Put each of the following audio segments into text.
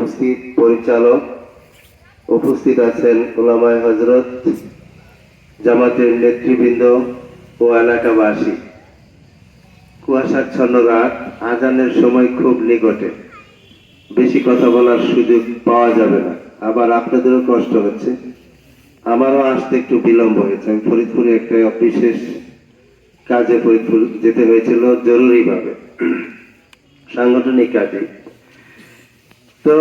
উপস্থিত পরিচালক উপস্থিত আছেন ওলামায় হজরত জামাতের নেতৃবৃন্দ ও এলাকাবাসী। কুয়াশাচ্ছন্ন রাত আজানের সময় খুব নিকটে। বেশি কথা বলার সুযোগ পাওয়া যাবে না। আবার আপনাদেরও কষ্ট হচ্ছে। আমারও আসতে একটু বিলম্ব হয়েছে। আমি ফরিদপুরে একটা বিশেষ কাজে ফরিদপুর যেতে হয়েছিল জরুরিভাবে। সাংগঠনিক কাজে। তো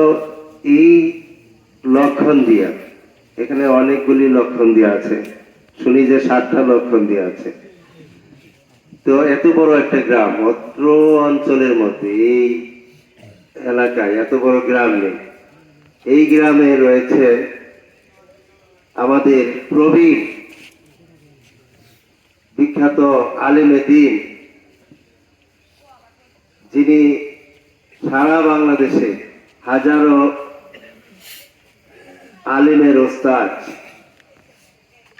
এই লক্ষণ দিয়া, এখানে অনেকগুলি লক্ষণ দিয়া আছে। শুনি যে সাতটা লক্ষণ দিয়া আছে। তো এত বড় একটা গ্রাম, অত্র অঞ্চলের মধ্যে এই এলাকায় এত বড় গ্রাম নেই। এই গ্রামে রয়েছে আমাদের প্রবীণ বিখ্যাত আলেমে দিন, যিনি সারা বাংলাদেশে হাজারো আলিমের ওস্তাদ,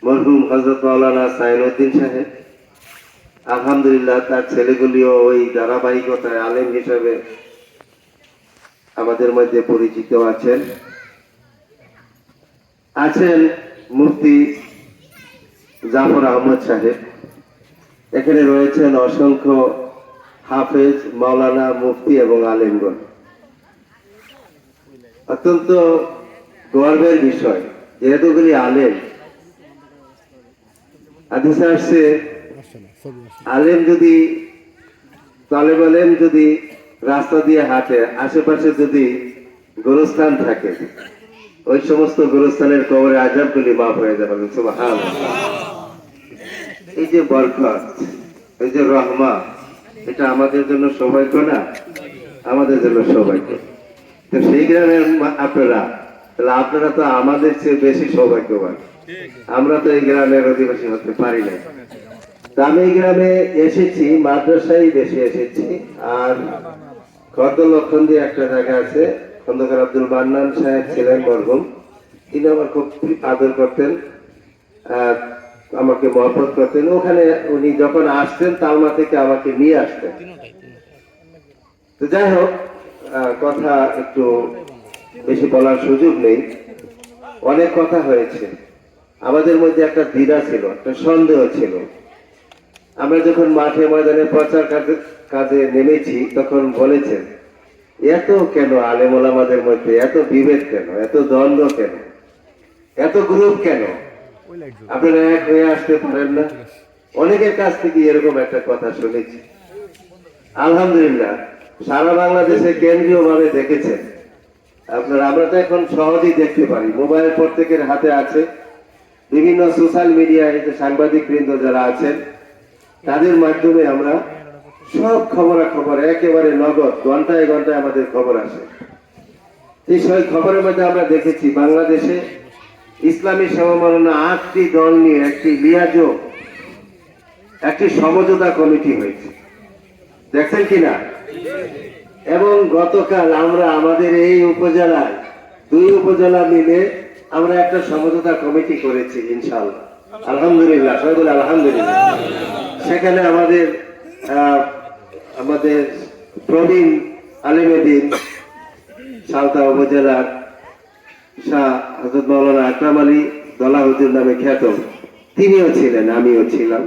মরহুম হজরত মৌলানা সাইনুদ্দিন সাহেব। আলহামদুলিল্লাহ, তার ছেলেগুলিও ওই ধারাবাহিকতায় আলেম হিসেবে আমাদের মধ্যে পরিচিত আছেন। আছেন মুফতি জাফর আহমদ সাহেব। এখানে রয়েছেন অসংখ্য হাফেজ, মাওলানা, মুফতি এবং আলেমগণ। অত্যন্ত গর্বের বিষয়। যে এতগুলি আলেম আসছে, আলেম যদি, তালেব আলেম যদি রাস্তা দিয়ে হাঁটে, আশেপাশে যদি গোরস্থান থাকে, ওই সমস্ত গোরস্থানের কবরে আজাবগুলি মাফ হয়ে যাবে। এই যে বরকত, এই যে রহমা, এটা আমাদের জন্য সৌভাগ্য না? আমাদের জন্য সৌভাগ্য। তো সেই গ্রামের আপনারা, তাহলে আপনারা তো আমাদের চেয়ে বেশি সৌভাগ্যবান। আমরা তো এই গ্রামের অধিবাসী হতে পারি না আমি গ্রামে এসেছি, মাদ্রাসায় বেশি এসেছি, আর কত লক্ষণ দিয়ে একটা জায়গা আছে, খন্দকার আব্দুল মান্নান সাহেব ছিলেন মরহুম তিনি আমার খুব আদর করতেন আমাকে মহব্বত করতেন। ওখানে উনি যখন আসতেন, তালমা থেকে আমাকে নিয়ে আসতেন। তো যাই হোক কথা একটু বেশি বলার সুযোগ নেই। অনেক কথা হয়েছে। আমাদের মধ্যে একটা দ্বিধা ছিল, একটা সন্দেহ ছিল। আমরা যখন মাঠে ময়দানে প্রচার কাজে কাজে নেমেছি, তখন বলেছেন, এত কেন আলেম ওলামাদের মধ্যে, এত বিভেদ কেন, এত দ্বন্দ্ব কেন, এত গ্রুপ কেন? আপনারা এক হয়ে আসতে পারেন না। অনেকের কাছ থেকে এরকম একটা কথা শুনেছি। আলহামদুলিল্লাহ সারা বাংলাদেশে কেন্দ্রীয় ভাবে দেখেছেন। আপনার, আমরা তো এখন সহজেই দেখতে পারি। মোবাইল প্রত্যেকের হাতে আছে। বিভিন্ন সোশ্যাল মিডিয়ায় যে সাংবাদিক বৃন্দ যারা আছেন, তাদের মাধ্যমে আমরা সব খবরাখবর একেবারে নগদ, ঘন্টায় ঘন্টায় আমাদের খবর আসে। এই সেই খবরের মধ্যে আমরা দেখেছি, বাংলাদেশে ইসলামী সমমাননা আটটি দল নিয়ে একটি লিয়াজো, একটি সমঝোতা কমিটি হয়েছে। দেখছেন কিনা? এবং গতকাল আমরা আমাদের এই উপজেলায়, দুই উপজেলা মিলে আমরা একটা সমঝোতা কমিটি করেছি ইনশাল্লাহ আলহামদুলিল্লাহ, সবাই আলহামদুলিল্লাহ। সেখানে আমাদের আমাদের প্রবীণ আলিমেদিন সালতা উপজেলার শাহ হজরত মৌলানা আকরাম আলী দলা হুজুর নামে খ্যাত, তিনিও ছিলেন, আমিও ছিলাম।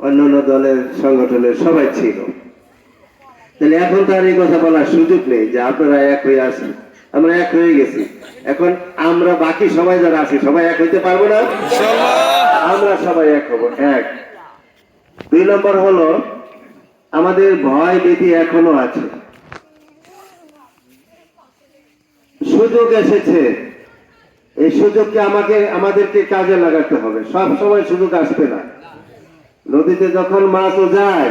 অন্যান্য দলের সংগঠনের সবাই ছিল। তাহলে এখন তার এই কথা বলার সুযোগ নেই যে আপনারা এক হয়ে আসেন আমরা এক হয়ে গেছি। এখন আমরা বাকি সবাই যারা আছি, সবাই এক হইতে পারব না? আমরা সবাই এক হব, এক। দুই নম্বর হলো, আমাদের ভয় ভীতি এখনও আছে। সুযোগ এসেছে। এই সুযোগকে আমাকে, আমাদেরকে কাজে লাগাতে হবে। সব সময় সুযোগ আসবে না। নদীতে যখন মাছও যায়,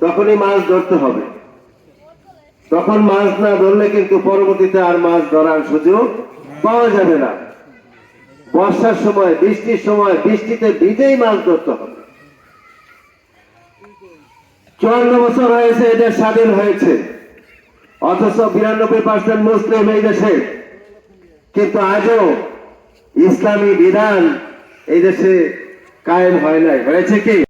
তখনই মাছ ধরতে হবে। তখন মাছ না ধরলে কিন্তু পরবর্তীতে আর মাছ ধরার সুযোগ পাওয়া যাবে না। বর্ষার সময়, বৃষ্টির সময় বৃষ্টিতে ভিজেই মাছ ধরতে হবে। চুয়ান্ন বছর হয়েছে এটা স্বাধীন হয়েছে। অথচ বিরানব্বই পার্সেন্ট মুসলিম এই দেশে। কিন্তু আজও ইসলামী বিধান এই দেশে কায়েম হয় নাই। হয়েছে কি?